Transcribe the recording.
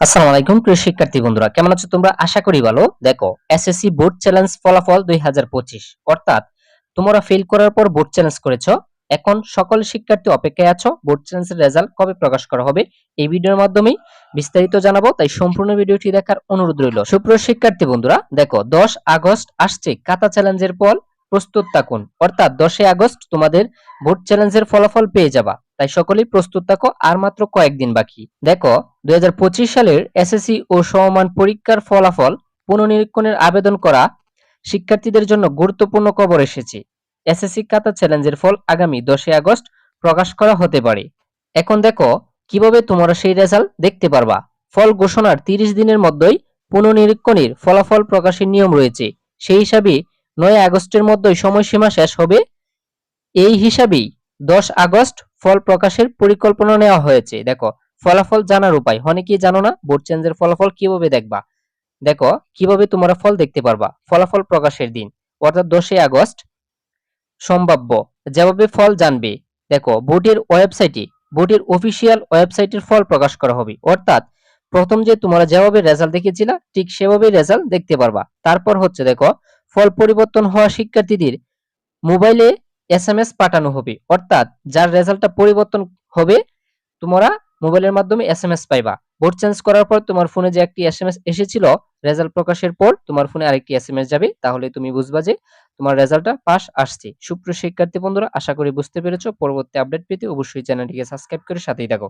আসসালামু আলাইকুম, প্রিয় শিক্ষার্থী বন্ধুরা, কেমন আছো তোমরা? আশা করি ভালো। দেখো এসএসসি বোর্ড চ্যালেঞ্জ ফলাফল দুই হাজার পঁচিশ। অর্থাৎ, তোমরা ফেল করার পর বোর্ড চ্যালেঞ্জ করেছ। এখন সকল শিক্ষার্থী অপেক্ষায় আছো বোর্ড চ্যালেঞ্জের রেজাল্ট কবে প্রকাশ করা হবে এই ভিডিওর মাধ্যমেই বিস্তারিত জানাব। তাই সম্পূর্ণ ভিডিওটি দেখার অনুরোধ রইল। সুপ্রিয় শিক্ষার্থী বন্ধুরা, দেখো, দশ আগস্ট আসছে। কাতা চ্যালেঞ্জের পর প্রস্তুত থাকুন। অর্থাৎ, দশই আগস্ট তোমাদের বোর্ড চ্যালেঞ্জের ফলাফল পেয়ে যাবা। তাই সকলেই প্রস্তুত থাকো, আর মাত্র কয়েকদিন বাকি। দেখো, দুই হাজার পঁচিশ সালের এসএসসি ও সমমান পরীক্ষার ফলাফল পুনর্নিরীক্ষণের আবেদন করা শিক্ষার্থীদের জন্য গুরুত্বপূর্ণ খবর এসেছে। এসএসসি কাতা চ্যালেঞ্জের ফল আগামী দশই আগস্ট প্রকাশ করা হতে পারে। এখন দেখো, কীভাবে তোমরা সেই রেজাল্ট দেখতে পারবা? ফল ঘোষণার তিরিশ দিনের মধ্যেই পুনর্নিরীক্ষণের ফলাফল প্রকাশের নিয়ম রয়েছে। সেই হিসাবে নয় আগস্টের মধ্যেই সময়সীমা শেষ হবে। এই হিসাবেই দশ আগস্ট ফল প্রকাশের পরিকল্পনা নেওয়া হয়েছে। দেখো, ফলাফল জানার উপায়। অনেকেই জানো না? বোর্ড চেঞ্জের ফলাফল কীভাবে দেখবা? দেখো, কীভাবে তোমরা ফল দেখতে পারবা? ফলাফল প্রকাশের দিন, অর্থাৎ দশই আগস্ট, সম্ভাব্য। যেভাবে ফল জানবে, দেখো, বোর্ডের ওয়েবসাইটে, বোর্ডের অফিসিয়াল ওয়েবসাইটের ফল প্রকাশ করা হবে। অর্থাৎ, প্রথম যে তোমরা যেভাবে রেজাল্ট দেখেছিলা ঠিক সেভাবেই রেজাল্ট দেখতে পারবা। তারপর হচ্ছে, দেখো, ফল পরিবর্তন হওয়া শিক্ষার্থীদের মোবাইলে এসএমএস পাঠানো হবে। অর্থাৎ যার রেজাল্টটা পরিবর্তন হবে, তোমরা মোবাইলের মাধ্যমে এসএমএস পাইবা। বোর্ড চেঞ্জ করার পর তোমার ফোনে যে একটি এসএমএস এসেছিল রেজাল্ট প্রকাশের পর তোমার ফোনে আরেকটি এসএমএস যাবে। তাহলে তুমি বুঝবা যে তোমার রেজাল্টটা পাস আসছে। সুপ্রিয় শিক্ষার্থী বন্ধুরা, আশা করি বুঝতে পেরেছ। পরবর্তী আপডেট পেতে অবশ্যই চ্যানেলটিকে সাবস্ক্রাইব করে সাথেই থাকো।